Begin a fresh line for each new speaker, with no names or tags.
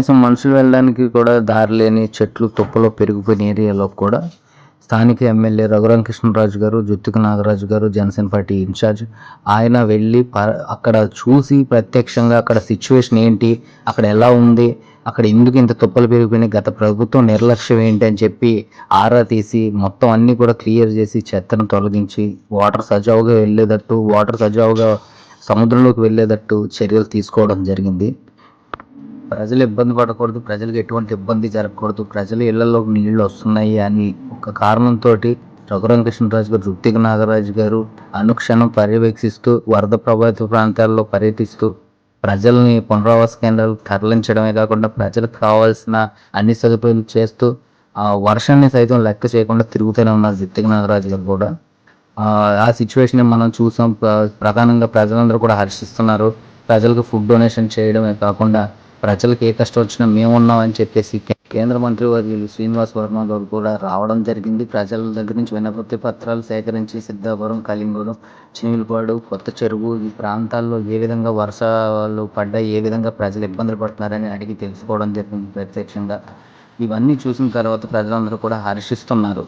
కనీసం మనుషులు వెళ్ళడానికి కూడా దారి లేని చెట్లు తుప్పలో పెరిగిపోయిన ఏరియాలో కూడా స్థానిక ఎమ్మెల్యే రఘురామ కృష్ణరాజు గారు జుత్తుక నాగరాజు గారు జనసేన పార్టీ ఇన్ఛార్జ్ ఆయన వెళ్ళి ప అక్కడ చూసి ప్రత్యక్షంగా అక్కడ సిచ్యువేషన్ ఏంటి అక్కడ ఎలా ఉంది అక్కడ ఎందుకు ఇంత తుప్పలు పెరిగిపోయినాయి గత ప్రభుత్వం నిర్లక్ష్యం ఏంటి అని చెప్పి ఆరా తీసి మొత్తం అన్నీ కూడా క్లియర్ చేసి చెత్తను తొలగించి వాటర్ సజావుగా వెళ్ళేటట్టు వాటర్ సజావుగా సముద్రంలోకి వెళ్ళేటట్టు చర్యలు తీసుకోవడం జరిగింది. ప్రజలు ఇబ్బంది పడకూడదు ప్రజలకు ఎటువంటి ఇబ్బంది జరగకూడదు ప్రజల ఇళ్ళలోకి నీళ్ళు వస్తున్నాయి అని ఒక కారణంతో రఘురామ కృష్ణరాజు గారు రుత్తిక నాగరాజు గారు అనుక్షణం పర్యవేక్షిస్తూ వరద ప్రభావిత ప్రాంతాల్లో పర్యటిస్తూ ప్రజల్ని పునరావాస కేంద్రాలకు తరలించడమే కాకుండా ప్రజలకు కావాల్సిన అన్ని సదుపాయాలు చేస్తూ ఆ వర్షాన్ని సైతం లెక్క చేయకుండా తిరుగుతూనే ఉన్నారు రుత్తిక నాగరాజు గారు కూడా. ఆ, సిచ్యువేషన్ మనం చూసాం. ప్ర- ప్రధానంగా ప్రజలందరూ కూడా హర్షిస్తున్నారు. ప్రజలకు ఫుడ్ డొనేషన్ చేయడమే కాకుండా ప్రజలకు ఏ కష్టం వచ్చినా మేము ఉన్నామని చెప్పేసి కేంద్ర మంత్రి వర్యులు శ్రీనివాస్ వర్మ గారు కూడా రావడం జరిగింది. ప్రజల దగ్గర నుంచి వినపత్తి పత్రాలు సేకరించి సిద్ధాపురం కలింగూరం చినిమిలపాడు కొత్త చెరువు ఈ ప్రాంతాల్లో ఏ విధంగా వర్షాలు పడ్డాయి ఏ విధంగా ప్రజలు ఇబ్బందులు పడుతున్నారని అడిగి తెలుసుకోవడం జరిగింది ప్రత్యక్షంగా. ఇవన్నీ చూసిన తర్వాత ప్రజలందరూ కూడా హర్షిస్తున్నారు.